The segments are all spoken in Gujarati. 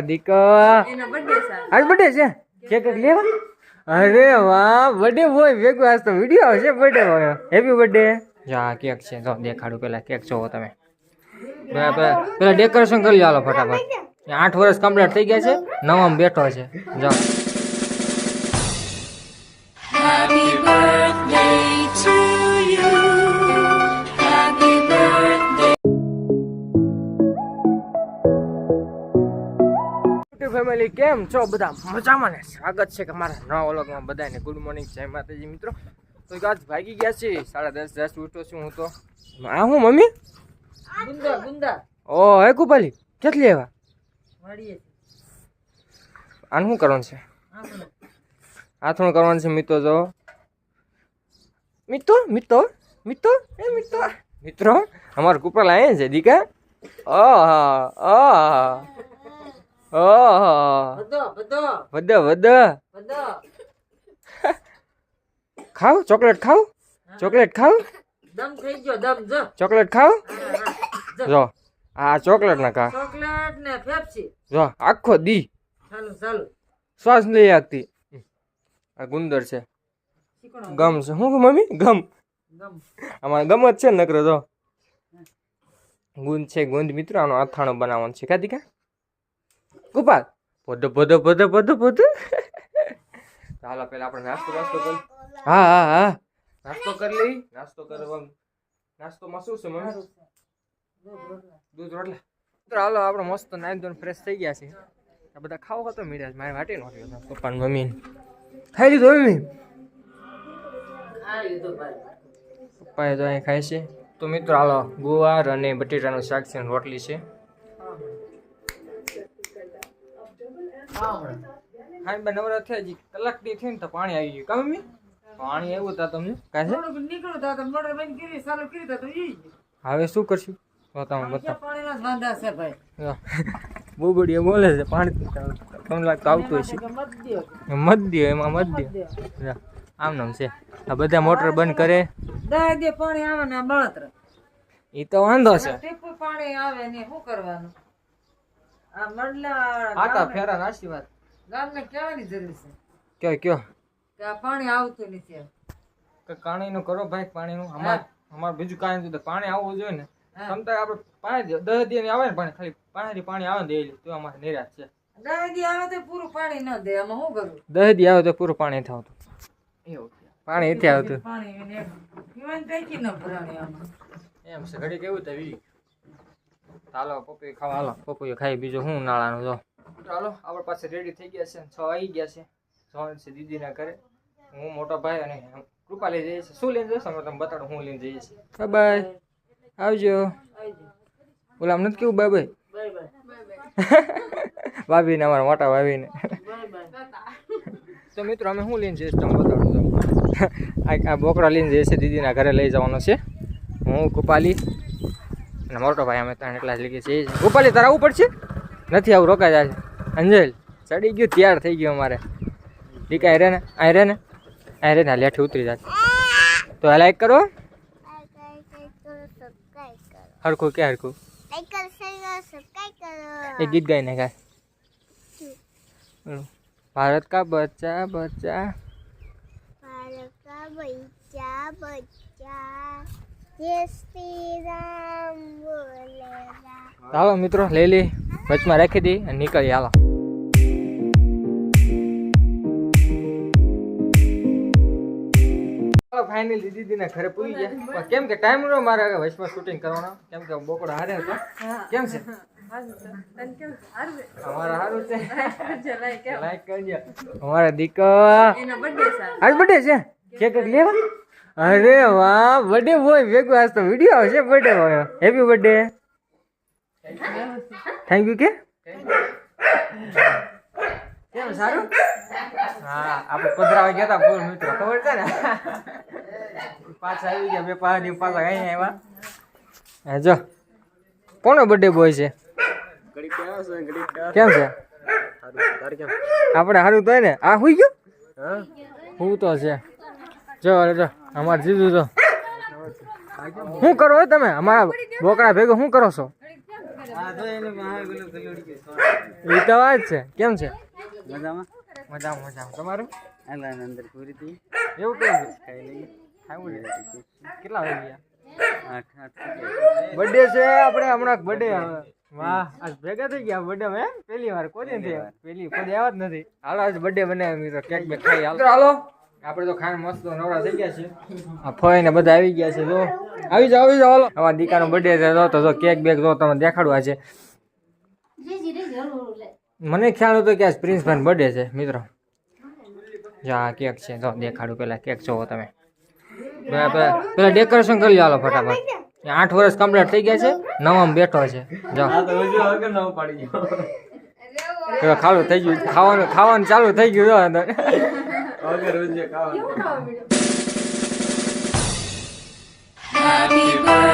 બર્થડે છે. આજ બર્થડે છે? કેક લેવા? અરે વાહ બર્થડે હોય ભેગું આજ તો વીડિયો આવશે બર્થડે હોય હેપી બર્થડે જા કેક છે. તો દેખાડું પેલા કેક જોવો તમે. પેલા ડેકોરેશન કરી લો ફટાફટ. આઠ વર્ષ કમ્પ્લીટ થઈ ગયા છે. નવામાં બેઠો છે. જો. ફેમિલી કેમ છો બધા? મજામાં ને? સ્વાગત છે કે મારા નવા વ્લોગમાં બધાને. ગુડ મોર્નિંગ જય માતાજી મિત્રો. તો આજ ભાગી ગયા છે સાડા દસ દસ ઉઠો છું હું તો. આ હું મમ્મી? ગુંદા ગુંદા. ઓ હે કુપાલી કેટલી એવા આનું શું કરવાનું છે? આથણું કરવાનું છે મિત્રો જો. મિત્રો મિત્રો મિત્રો એ મિત્રો. મિત્રો અમારો કુપાલ આયા છે દીકા. ઓહ ઓહ. ઓહ. વધ વધ ખાવ ચોકલેટ ખાવ? ચોકલેટ ખાવ? દમ થઈ ગયો દમ જો. ચોકલેટ ખાવ. જો. આ ચોકલેટ ના ખા. ચોકલેટ ને પેપ્સી. જો આખો દી. ચાલુ ચાલુ. શ્વાસ નહીં આગતી આ ગુંદર છે. ગમ છે. શું મમ્મી? ગમ. અમારે આમાં ગમ જ છે નકરો જો. ગુંદ છે ગુંદ મિત્રો આનો અથાણો બનાવવાનો છે. કાધી કા? ગોપાલ પોધો પોધો પોધો પોધો પોધો ચાલો પેલા આપણે નાસ્તો નાસ્તો કર. હા હા હા. નાસ્તો કરી લઈ. નાસ્તો કરવા નાસ્તોમાં શું છે મમ્મી? રોટલા. દૂધ રોટલા. ચાલો હાલો આપણે મસ્ત નાઈ ધોઈને ફ્રેશ થઈ ગયા છે આ બધા ખાવ હતો મીડા મારે વાટી નહોતી પપ્પા ને મમ્મી ખાઈ લીધું મમ્મી? ખાઈ લીધું પપ્પાએ તો અહીં ખાય છે. તો મિત્રો હાલો ગુવાર અને બટેટાનું શાક છે રોટલી છે. હા બે નવરા થયા જી કલાકની થઈ ને તો પાણી આવી ગયું. કામ પાણી આવ્યું તા તમને? થોડુંક નીકળ્યું તા તમે મોટર બંધ કરી ચાલુ કરી તા તો ઈ હવે શું કરશું? તો તમે ક્યાં પાણીના સાંધા છે ભાઈ? બુબડીઓ બોલે છે. પાણી તમને લાગતું આવતું હશે. મત દે. એમાં મત દે આમ નામ છે. આ બધા મોટર બંધ કરે. દે પાણી આવે ને બળતરા. એ તો વાંધો છે. ટીપું પાણી આવે ને શું કરવાનું? આટા ફેરા વાત. ગામને કહેવાની જરૂર છે. કયો કયો? કે પાણી આવતું નથી કે પાણીનું કરો ભાઈ પાણીનું. અમાર અમાર બીજું કાંઈ નથી. તો પાણી આવવું જોઈએ ને. સમતા આપણે પાણી દસ દિવસ આવે ને પાણી ખાલી પાંચ પાણી આવે ને દેલી તો અમારે નિરાશ છે. દસ દી આવે તો પૂરું પાણી ન દે. શું કરવું દસ દી આવે તો પૂરું પાણી નથી આવતું. એવું પાણી આવતું. પાણી એને ન ભરાણી આમાં. એમ છે. ઘડી કેવું તો વી હાલો પપૈયું ખાવા હાલો. પપૈયું ખાઈ બીજું હું નાળાનું જો? ચાલો આપણે પાસે રેડી થઈ ગયા છે છ આવી ગયા છે. જવાનું છે દીદીના ઘરે. હું મોટો ભાઈ અને કૃપા લઈ જઈએ છીએ. શું લઈને જઈશ અમે તમને બતાડું હું લઈને જઈએ છીએ. બાય. આવજો. આવી ઓલા નથી કેવું બાય બાય? ભાભીને અમારા મોટા ભાભીને તો મિત્રો અમે શું લઈને જઈશ તમને બતાડું આ બોકડા લઈને જઈએ છીએ દીદીના ઘરે લઈ જવાનો છે. હું કૃપાલી અને મોટો ભાઈ અમે ત્રણ એટલા જ લઈએ છીએ. રૂપાલી તારા ઉપર છે નથી આવું, રોકાઈ જાય અંજલ, ચડી ગયું, તૈયાર થઈ ગયું અમારે. ઠીક આઈ રે ને આઈ રે ને આઈ રે ને લેઠી ઉતરી જાય. તો લાઈક કરો. હરખું કે હરખું? એ ગીત ગાય ને ગાય. ભારત કા બચ્ચા બચ્ચા. ભારત કા બચ્ચા બચ્ચા. હાલો મિત્રો લઈ લી વચમાં રાખી દઈ અને નીકળી હાલો. ફાઇનલી દીદીને ઘરે પૂરી ગયા. કેમ કે ટાઈમ નો મારે વચમાં શૂટિંગ કરવાનો. કેમ કે બોકડો હારે હતો. કેમ છે? અમારા દીકરા. આજ બર્થડે છે. કેક લેવા? અરે વાહ બર્થડે બોય ભેગું આજ તો વીડિયો આવશે birthday boy happy birthday thank you કે? કેમ સારું? હા આપણે પધરાવા ગયા હતા ફૂલ મિત્રો ખબર છે ને? પાછા આવી ગયા બે પાછા પાછા અહીં આવ્યા. હા જો. કોનો બર્થડે બોય છે? કેમ છે? આપણે સારું તો ને? આ હુઈ ગયો? હું તો છે. જો જો. અમારે જીજુ તો શું કરો તમે? અમારા બોકડા ભેગો શું કરો છો? એ તો વાત છે. કેમ છે? મજામાં? મજામાં મજામાં. તમારું? આલા અંદર પૂરી થઈ એવું ખાઈ લઈએ. ખાવું કેટલા વાગી ગયા? આઠ આઠ બર્થડે છે આપણે હમણાં બર્થડે વાહ આજ ભેગા થઈ ગયા બર્થડે મેં પહેલી વાર કોઈ નથી પહેલી કોઈ આવ્યા જ નથી. હાલો આજ બર્થડે બનાવ્યો મિત્રો. કેક બેક ખાઈ હાલો આપણે તો ખાન મસ્ત નવરા થઈ ગયા છે. આ ફઈ ને બધા આવી ગયા છે જો. આવી જાઓ આવી જાઓ હાલો. અમારા દીકાનો બર્થડે છે જો. તો જો કેક બેક જો તમે દેખાડવા છે. મને ખ્યાલ હતો કે આજ પ્રિન્સભાઈ બર્થડે છે મિત્રો. જા આ કેક છે જો દેખાડું પેલા કેક જોવો તમે. પેલા ડેકોરેશન કરી લો હાલો ફટાફટ. આઠ વર્ષ કમ્પ્લીટ થઈ ગયા છે નવામાં બેઠો છે. જો. પેલો થઈ ગયું ખાવાનું ખાવાનું ચાલુ થઈ ગયું જો અંદર Happy birthday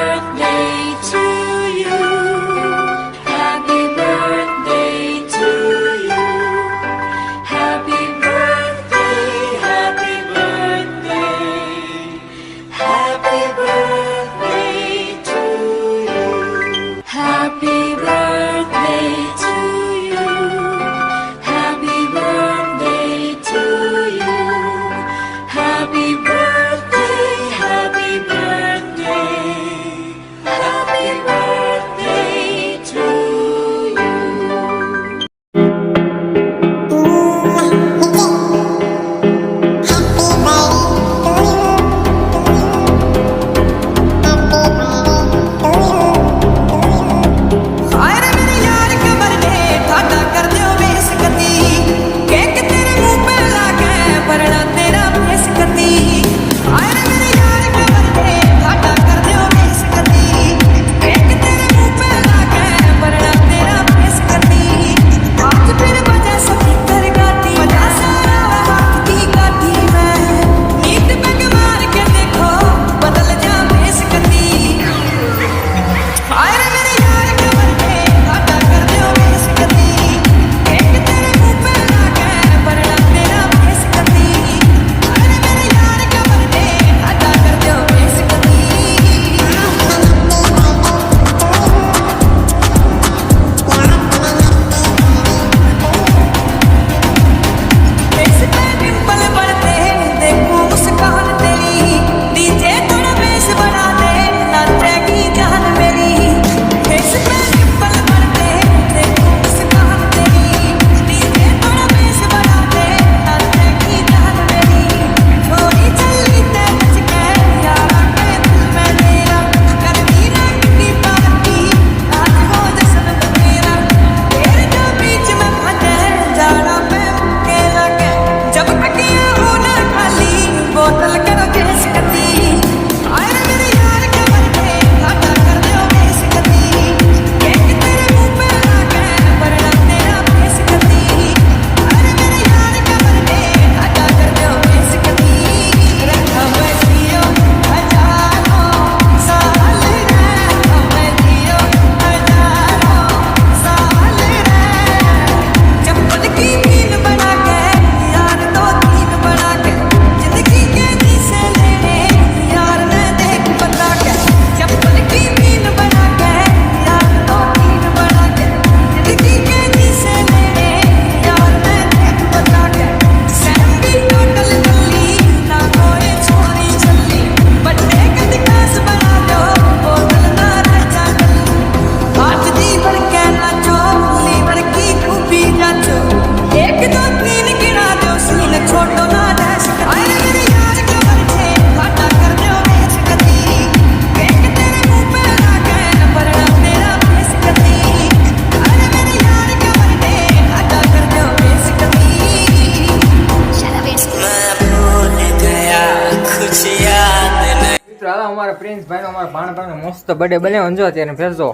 અમારા પ્રિન્સ ભાઈનો અમારા ભાણભાઈનો મસ્ત બર્થડે બને ને અત્યારે ત્યારે ફેરજો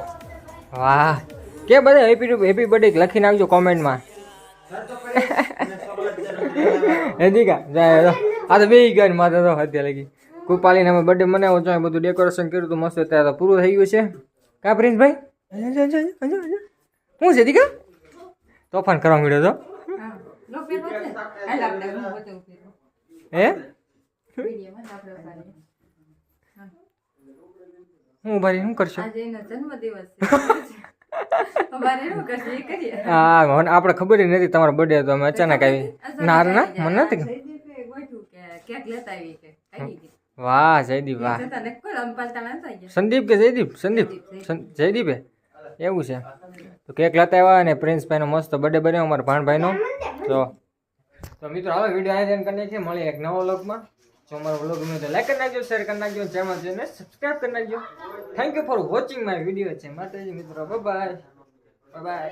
વાહ. કે બધા હેપી હેપી બર્થડે લખીને નાખજો કોમેન્ટમાં દીકા જાય આ તો બે ગયા ને તો અત્યારે લગી. કૃપાલીને અમે બર્થડે મનાવ્યો છો બધું ડેકોરેશન કર્યું હતું મસ્ત અત્યારે તો પૂરું થઈ ગયું છે. કા પ્રિન્સ ભાઈ? શું છે દીકા તોફાન કરવા મળ્યો તો હા. હું જ ભાઈ શું કરશો? કરીએ. હા મને આપણે ખબર ય નથી તમારો બર્થડે તો અમે અચાનક આવી. ના? ના મને નથી વાહ જયદીપ વાહ. સંદીપ કે જયદીપ? સંદીપ? જયદીપે એવું છે. તો કેક લેતા આવ્યા અને પ્રિન્સભાઈનો મસ્ત બર્થડે બન્યો અમારા ભાણભાઈનો. તો તો મિત્રો હવે વીડિયો આયોજન કરી છીએ મળીએ એક નવો વ્લોગમાં જો અમારો વ્લોગ ગમ્યો તો લાઈક કરી નાખજો શેર કરી નાખજો ચેનલ છે સબસ્ક્રાઈબ કરી નાખજો. Thank you for watching my video છે. માતાજી મિત્રો બાય બાય